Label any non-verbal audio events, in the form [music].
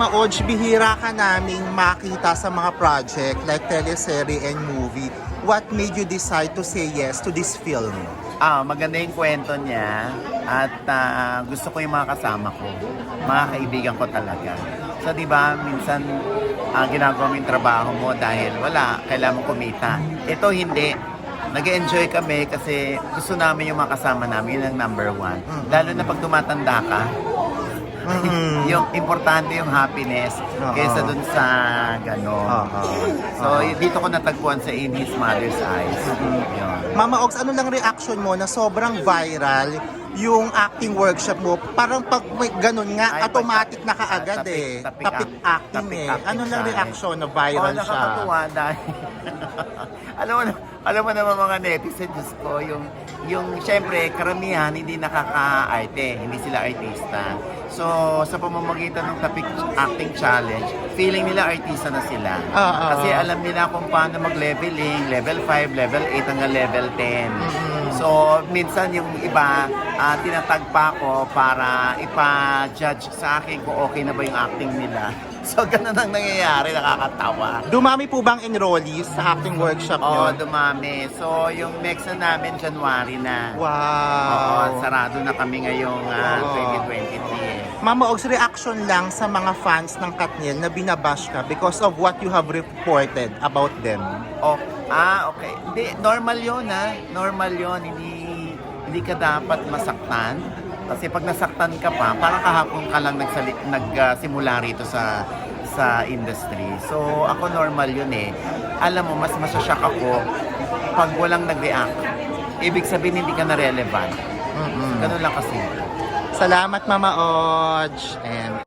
Maoj, bihira ka naming makita sa mga project like teleserye and movie. What made you decide to say yes to this film? Ah, maganda yung kwento niya at ah, gusto ko yung mga kasama ko, mga kaibigan ko talaga. So, di ba, minsan ah, ginagawa mo yung trabaho mo dahil wala, kailangan mo kumita. Ito hindi. nag enjoy kami kasi gusto namin yung mga kasama namin, yun ang number one. Lalo na pag tumatanda ka, Mhm. yung importante yung happiness Oo. kaysa dun sa gano'n. Oo. So, dito ko natagpuan sa In His Mother's Eyes. Yun. Mama Ox, ano lang reaction mo na sobrang viral yung acting workshop mo? Parang pag may ganun nga, Ay, automatic na kaagad tapik- eh. tapik Tapik act- acting tapik eh. Ano lang reaction na viral oh, siya? nakakatuwa dahil [laughs] alam mo alam mo naman mga netizen Diyos ko yung yung syempre karamihan hindi nakaka-arte hindi sila artista so sa pamamagitan ng topic acting challenge feeling nila artista na sila Ah, ah, kasi ah. alam nila kung paano mag-leveling level 5 level 8 hanggang level 10 Mm-hmm. So minsan yung iba ah, tinatag pa ako para ipa-judge sa akin kung okay na ba yung acting nila [laughs] so ganun ang nangyayari nakakatawa Dumami po bang enrollees sa acting workshop Oo, nyo? dumami. So, yung next na namin, January na. Oo, Wow. sarado na kami ngayong Oo. 2023 eh. Mama Ogs, reaction lang sa mga fans ng Katniel na binabash ka because of what you have reported about them. Oh, ah, okay. Hindi, normal yun ah. Normal yun. Hindi, hindi ka dapat masaktan. Kasi pag nasaktan ka pa, parang kahapon ka lang nagsali, nagsimula rito sa sa industry. So, ako normal yun eh. Alam mo, mas masashock ako pag walang nag-react. Ibig sabihin, hindi ka na relevant. Mm-mm. Ganun lang kasi. Salamat Mama Oj. And